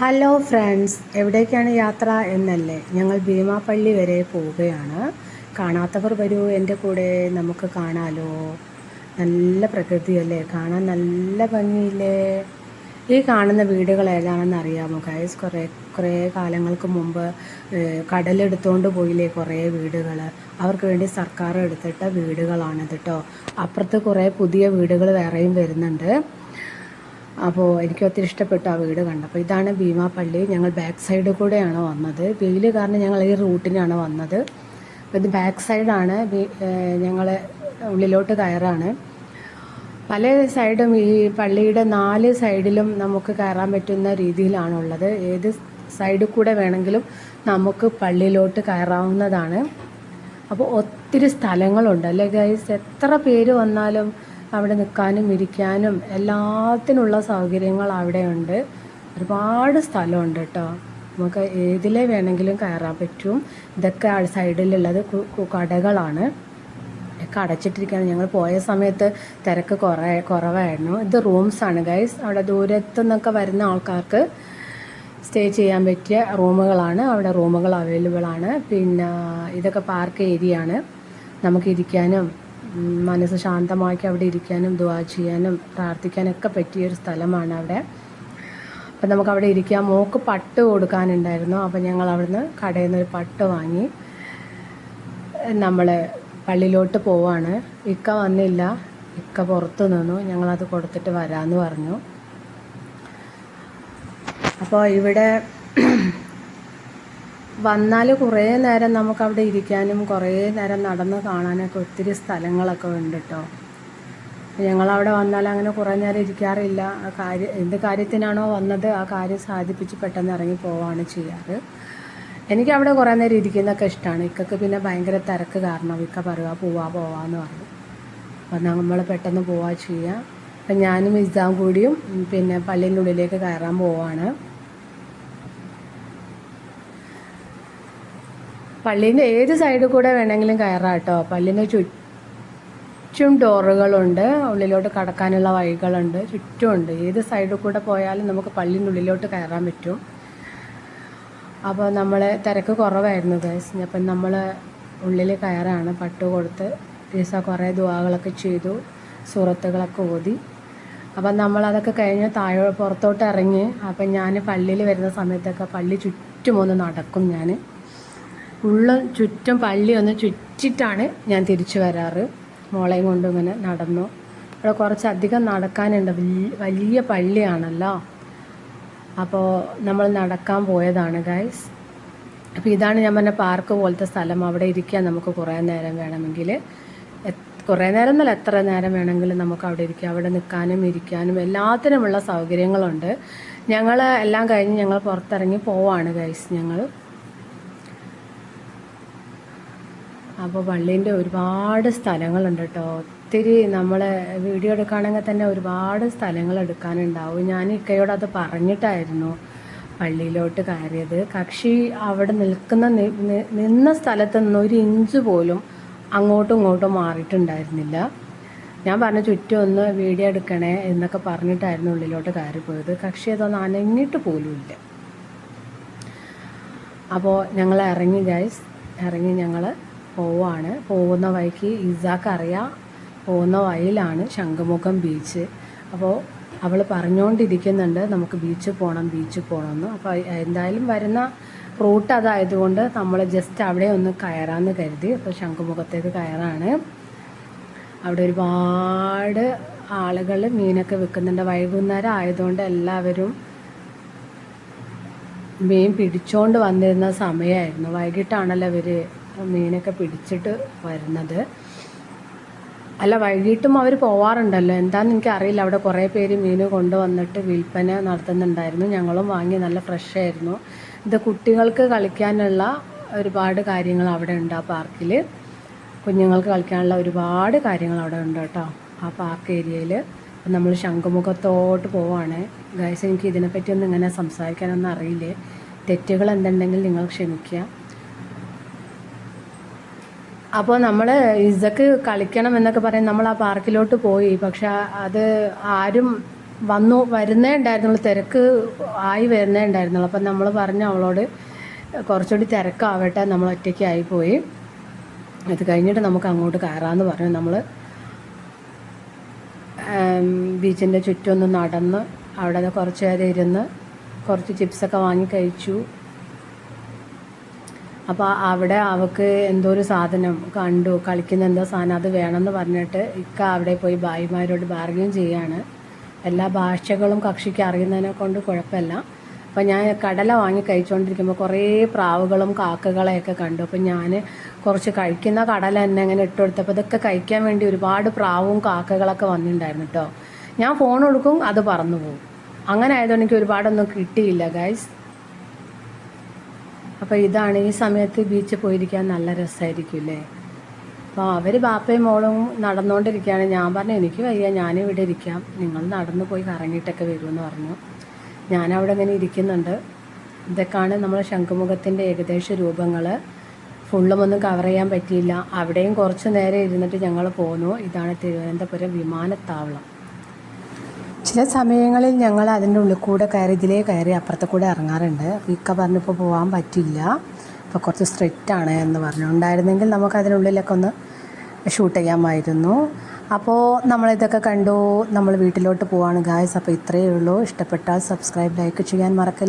Hello friends എവിടേക്കാണ് യാത്ര എന്നല്ലേ? ഞങ്ങൾ ഭീമാപ്പള്ളി വരെ പോവുകയാണ്. കാണാത്തവർ വരൂ എന്റെ കൂടെ നമുക്ക് കാണാലോ. നല്ല പ്രകൃതിയല്ലേ? കാണാൻ നല്ല ഭംഗിയില്ലേ? ഈ കാണുന്ന വീടുകൾ ഏതാണെന്ന് അറിയാമോ ഗൈസ് കുറേ കുറേ കാലങ്ങൾക്ക് മുമ്പ് കടലെടുത്തുകൊണ്ട് പോയില്ലേ കുറേ വീടുകൾ അവർക്ക് വേണ്ടി സർക്കാർ എടുത്തിട്ട വീടുകളാണിത് കേട്ടോ അപ്പുറത്ത് കുറേ പുതിയ വീടുകൾ വേറെയും വരുന്നുണ്ട്. അപ്പോൾ എനിക്ക് ഒത്തിരി ഇഷ്ടപ്പെട്ടു ആ വീട് കണ്ടപ്പോൾ ഇതാണ് ഭീമാപ്പള്ളി ഞങ്ങൾ ബാക്ക് സൈഡ് കൂടെയാണ് വന്നത്. വെയിൽ കാരണം ഞങ്ങൾ ഈ റൂട്ടിനാണ് വന്നത്. അപ്പോൾ ഇത് ബാക്ക് സൈഡാണ് ഞങ്ങൾ ഉള്ളിലോട്ട് കയറാണ്. പല സൈഡും ഈ പള്ളിയുടെ നാല് സൈഡിലും നമുക്ക് കയറാൻ പറ്റുന്ന രീതിയിലാണുള്ളത്. ഏത് സൈഡിൽ കൂടെ വേണമെങ്കിലും നമുക്ക് പള്ളിയിലോട്ട് കയറാവുന്നതാണ്. അപ്പോൾ ഒത്തിരി സ്ഥലങ്ങളുണ്ട്. അല്ലേ ഗൈസ് എത്ര പേര് വന്നാലും അവിടെ നിൽക്കാനും ഇരിക്കാനും എല്ലാത്തിനുള്ള സൗകര്യങ്ങൾ അവിടെയുണ്ട്. ഒരുപാട് സ്ഥലമുണ്ട് കേട്ടോ. നമുക്ക് ഏതിലെ വേണമെങ്കിലും കയറാൻ പറ്റും. ഇതൊക്കെ സൈഡിലുള്ളത് കടകളാണ്. ഒക്കെ അടച്ചിട്ടിരിക്കുകയാണ് ഞങ്ങൾ പോയ സമയത്ത് തിരക്ക് കുറേ കുറവായിരുന്നു. ഇത് റൂംസാണ് ഗൈസ് അവിടെ ദൂരത്തു നിന്നൊക്കെ വരുന്ന ആൾക്കാർക്ക് സ്റ്റേ ചെയ്യാൻ പറ്റിയ റൂമുകളാണ്. അവിടെ റൂമുകൾ അവൈലബിൾ ആണ്. പിന്നെ ഇതൊക്കെ പാർക്ക് ഏരിയ ആണ്. നമുക്ക് ഇരിക്കാനും ഉം, മനസ്സ് ശാന്തമാക്കി അവിടെ ഇരിക്കാനും ദുവാ ചെയ്യാനും പ്രാർത്ഥിക്കാനൊക്കെ പറ്റിയ ഒരു സ്ഥലമാണ് അവിടെ. അപ്പം നമുക്ക് അവിടെ ഇരിക്കാൻ മോക്ക് പട്ട് കൊടുക്കാനുണ്ടായിരുന്നു. അപ്പം ഞങ്ങൾ അവിടുന്ന് കടയിൽ നിന്ന് ഒരു പട്ട് വാങ്ങി നമ്മൾ പള്ളിയിലോട്ട് പോവാണ്. ഇക്ക വന്നില്ല. ഇക്ക പുറത്തു നിന്നു. ഞങ്ങളത് കൊടുത്തിട്ട് വരാമെന്ന് പറഞ്ഞു. അപ്പോൾ ഇവിടെ വന്നാൽ കുറേ നേരം നമുക്ക് അവിടെ ഇരിക്കാനും കുറേ നേരം നടന്ന് കാണാനൊക്കെ ഒത്തിരി സ്ഥലങ്ങളൊക്കെ ഉണ്ട് കേട്ടോ ഞങ്ങളവിടെ വന്നാൽ അങ്ങനെ കുറേ നേരം ഇരിക്കാറില്ല. ആ കാര്യം എന്ത് കാര്യത്തിനാണോ വന്നത് ആ കാര്യം സാധിപ്പിച്ച് പെട്ടെന്ന് ഇറങ്ങി പോവാണ് ചെയ്യാറ്. എനിക്ക് അവിടെ കുറേ നേരം ഇരിക്കുന്നതൊക്കെ ഇഷ്ടമാണ് ഇക്കക്ക് പിന്നെ ഭയങ്കര തിരക്ക് കാരണം ഇക്ക പറയുക പോവാ പോവാന്ന് പറഞ്ഞു അപ്പം നമ്മൾ പെട്ടെന്ന് പോവാ ചെയ്യുക അപ്പം ഞാനും ഇസാം കൂടിയും പിന്നെ പള്ളിന്റെ ഉള്ളിലേക്ക് കയറാൻ പോവാണ്. പള്ളീന്റെ ഏത് സൈഡിൽ കൂടെ വേണമെങ്കിലും കയറാം കേട്ടോ. പള്ളിന്റെ ചുറ്റും ഡോറുകളുണ്ട്. ഉള്ളിലോട്ട് കടക്കാനുള്ള വഴികളുണ്ട്. ചുറ്റുമുണ്ട്. ഏത് സൈഡിൽ കൂടെ പോയാലും നമുക്ക് പള്ളീന്റെ ഉള്ളിലോട്ട് കയറാൻ പറ്റും. അപ്പോൾ നമ്മൾ തിരക്ക് കുറവായിരുന്നു ഗൈസ് അപ്പം നമ്മൾ ഉള്ളിൽ കയറാണ്. പട്ട് കൊടുത്ത് ഈസ കുറേ ദുവാകളൊക്കെ ചെയ്തു. സുഹൃത്തുക്കളൊക്കെ ഓതി. അപ്പം നമ്മളതൊക്കെ കഴിഞ്ഞ് താഴെ പുറത്തോട്ട് ഇറങ്ങി. അപ്പം ഞാൻ പള്ളിയിൽ വരുന്ന സമയത്തൊക്കെ പള്ളി ചുറ്റും ഒന്ന് നടക്കും ഞാൻ ഉള്ള ചുറ്റും പള്ളി ഒന്ന് ചുറ്റിട്ടാണ് ഞാൻ തിരിച്ചു വരാറ്. മോളെയും കൊണ്ട് ഇങ്ങനെ നടന്നു. അവിടെ കുറച്ചധികം നടക്കാനുണ്ട്. വലിയ പള്ളിയാണല്ലോ. അപ്പോൾ നമ്മൾ നടക്കാൻ പോയതാണ് ഗൈസ് അപ്പോൾ ഇതാണ് ഞാൻ പറഞ്ഞ പാർക്ക് പോലത്തെ സ്ഥലം. അവിടെ ഇരിക്കാൻ നമുക്ക് കുറേ നേരം വേണമെങ്കിൽ. കുറേ നേരം എന്നല്ല എത്ര നേരം വേണമെങ്കിലും നമുക്ക് അവിടെ ഇരിക്കാം. അവിടെ നിൽക്കാനും ഇരിക്കാനും എല്ലാത്തിനുമുള്ള സൗകര്യങ്ങളുണ്ട്. ഞങ്ങൾ എല്ലാം കഴിഞ്ഞ് ഞങ്ങൾ പുറത്തിറങ്ങി പോവാണ് ഗൈസ് ഞങ്ങൾ. അപ്പോൾ പള്ളീന്റെ ഒരുപാട് സ്ഥലങ്ങളുണ്ട് കേട്ടോ ഒത്തിരി നമ്മൾ വീഡിയോ എടുക്കുകയാണെങ്കിൽ തന്നെ ഒരുപാട് സ്ഥലങ്ങൾ എടുക്കാനുണ്ടാവും. ഞാൻ ഇക്കയോട് അത് പറഞ്ഞിട്ടായിരുന്നു പള്ളിയിലോട്ട് കയറിയത്. കക്ഷി അവിടെ നിൽക്കുന്ന നിന്ന സ്ഥലത്ത് നിന്ന് ഒരു ഇഞ്ച് പോലും അങ്ങോട്ടും ഇങ്ങോട്ടും മാറിയിട്ടുണ്ടായിരുന്നില്ല. ഞാൻ പറഞ്ഞു ചുറ്റും ഒന്ന് വീഡിയോ എടുക്കണേ എന്നൊക്കെ പറഞ്ഞിട്ടായിരുന്നു ഉള്ളിലോട്ട് കയറിപ്പോയത്. കക്ഷി അതൊന്നും അനങ്ങിയിട്ട് പോലുമില്ല അപ്പോൾ ഞങ്ങൾ ഇറങ്ങി ഗൈസ് ഇറങ്ങി ഞങ്ങൾ പോവാണ്. പോകുന്ന വഴിക്ക് ഇസാക്ക് അറിയാം പോകുന്ന വഴിയിലാണ് ശംഖുമുഖം ബീച്ച് അപ്പോൾ അവൾ പറഞ്ഞുകൊണ്ടിരിക്കുന്നുണ്ട് നമുക്ക് ബീച്ചിൽ പോകണം ബീച്ചിൽ പോകണമെന്ന് അപ്പോൾ എന്തായാലും വരുന്ന റൂട്ട് അതായതുകൊണ്ട് നമ്മൾ ജസ്റ്റ് അവിടെ ഒന്ന് കയറാമെന്ന് കരുതി. അപ്പോൾ ശംഖുമുഖത്തേക്ക് കയറാണ്. അവിടെ ഒരുപാട് ആളുകൾ മീനൊക്കെ വിൽക്കുന്നുണ്ട് വൈകുന്നേരം ആയതുകൊണ്ട് എല്ലാവരും മീൻ പിടിച്ചോണ്ട് വന്നിരുന്ന സമയമായിരുന്നു വൈകിട്ടാണല്ലോ ഇവർ മീനൊക്കെ പിടിച്ചിട്ട് വരുന്നത്. അല്ല വൈകിട്ടും അവർ പോവാറുണ്ടല്ലോ. എന്താണെന്ന് എനിക്കറിയില്ല അവിടെ കുറേ പേര് മീൻ കൊണ്ടുവന്നിട്ട് വിൽപ്പന നടത്തുന്നുണ്ടായിരുന്നു. ഞങ്ങളും വാങ്ങി നല്ല ഫ്രഷ് ആയിരുന്നു. ഇത് കുട്ടികൾക്ക് കളിക്കാനുള്ള ഒരുപാട് കാര്യങ്ങൾ അവിടെ ഉണ്ട് ആ പാർക്കിൽ കുഞ്ഞുങ്ങൾക്ക് കളിക്കാനുള്ള ഒരുപാട് കാര്യങ്ങൾ അവിടെ ഉണ്ട് കേട്ടോ ആ പാർക്ക് ഏരിയയിൽ അപ്പം നമ്മൾ ശംഖുമുഖത്തോട്ട് പോവാണ്. ഗൈസ് എനിക്ക് ഇതിനെപ്പറ്റി ഒന്നും ഇങ്ങനെ സംസാരിക്കാനൊന്നും അറിയില്ലേ? തെറ്റുകൾ എന്തുണ്ടെങ്കിൽ നിങ്ങൾ ക്ഷമിക്കുക. അപ്പോൾ നമ്മൾ ഇസക്ക് കളിക്കണം എന്നൊക്കെ പറയും. നമ്മൾ ആ പാർക്കിലോട്ട് പോയി. പക്ഷെ അത് ആരും വന്നു വരുന്നേ ഉണ്ടായിരുന്നുള്ളൂ. തിരക്ക് ആയി വരുന്നേ ഉണ്ടായിരുന്നുള്ളൂ. അപ്പം നമ്മൾ പറഞ്ഞു അവളോട് കുറച്ചുകൂടി തിരക്കാവട്ടെ. നമ്മൾ ഒറ്റയ്ക്കായി പോയി അത് കഴിഞ്ഞിട്ട് നമുക്ക് അങ്ങോട്ട് കയറാമെന്ന് പറഞ്ഞു. നമ്മൾ ബീച്ചിന്റെ ചുറ്റുമൊന്ന് നടന്ന് അവിടെ കുറച്ച് നേരം ഇരുന്ന് കുറച്ച് ചിപ്സൊക്കെ വാങ്ങി കഴിച്ചു. അപ്പോൾ അവിടെ അവൾക്ക് എന്തോ ഒരു സാധനം കണ്ടു കളിക്കുന്ന എന്തോ സാധനം അത് വേണമെന്ന് പറഞ്ഞിട്ട് ഇക്ക അവിടെ പോയി ഭായിമാരോട് ബാർഗൻ ചെയ്യാണ്. എല്ലാ ഭാഷകളും കക്ഷിക്ക് അറിയുന്നതിനെ കൊണ്ട് കുഴപ്പമില്ല. അപ്പോൾ ഞാൻ കടല വാങ്ങി കഴിച്ചുകൊണ്ടിരിക്കുമ്പോൾ കുറേ പ്രാവുകളും കാക്കകളെയൊക്കെ കണ്ടു. അപ്പോൾ ഞാൻ കുറച്ച് കഴിക്കുന്ന കടല തന്നെ അങ്ങനെ ഇട്ട് ഇതൊക്കെ കഴിക്കാൻ വേണ്ടി ഒരുപാട് പ്രാവും കാക്കകളൊക്കെ വന്നിട്ടുണ്ടായിരുന്നു കേട്ടോ ഞാൻ ഫോൺ കൊടുക്കും അത് പറന്നു പോകും. അങ്ങനെ ആയതുകൊണ്ട് എനിക്ക് ഒരുപാടൊന്നും കിട്ടിയില്ല ഗൈസ് അപ്പോൾ ഇതാണ് ഈ സമയത്ത് ബീച്ചിൽ പോയിരിക്കാൻ നല്ല രസമായിരിക്കും അല്ലേ അപ്പോൾ അവർ ബാപ്പയും മോളും നടന്നുകൊണ്ടിരിക്കുകയാണ് ഞാൻ പറഞ്ഞു എനിക്ക് വയ്യ ഞാനും ഇവിടെ ഇരിക്കാം. നിങ്ങൾ നടന്നു പോയി കറങ്ങിയിട്ടൊക്കെ വരുമെന്ന് പറഞ്ഞു. ഞാനവിടെ അങ്ങനെ ഇരിക്കുന്നുണ്ട്. ഇതൊക്കെയാണ് നമ്മൾ ശംഖുമുഖത്തിന്റെ ഏകദേശ രൂപങ്ങൾ ഫുള്ളും ഒന്നും കവർ ചെയ്യാൻ പറ്റിയില്ല. അവിടെയും കുറച്ച് നേരം ഇരുന്നിട്ട് ഞങ്ങൾ പോന്നു. ഇതാണ് തിരുവനന്തപുരം വിമാനത്താവളം. ചില സമയങ്ങളിൽ ഞങ്ങൾ അതിന്റെ ഉള്ളിൽ കൂടെ കയറി ഇതിലേ കയറി അപ്പുറത്തെ കൂടെ ഇറങ്ങാറുണ്ട്. ഇക്ക പറഞ്ഞപ്പോൾ പോകാൻ പറ്റില്ല അപ്പോൾ കുറച്ച് സ്ട്രിക്റ്റ് ആണ് എന്ന് പറഞ്ഞുണ്ടായിരുന്നെങ്കിൽ നമുക്ക് അതിനുള്ളിലൊക്കെ ഒന്ന് ഷൂട്ട് ചെയ്യാമായിരുന്നു. അപ്പോൾ നമ്മളിതൊക്കെ കണ്ടു. നമ്മൾ വീട്ടിലോട്ട് പോവാണ് ഗായ്സ് അപ്പോൾ ഇത്രയേ ഉള്ളൂ. ഇഷ്ടപ്പെട്ടാൽ സബ്സ്ക്രൈബ് ലൈക്ക് ചെയ്യാൻ മറക്കല്ല.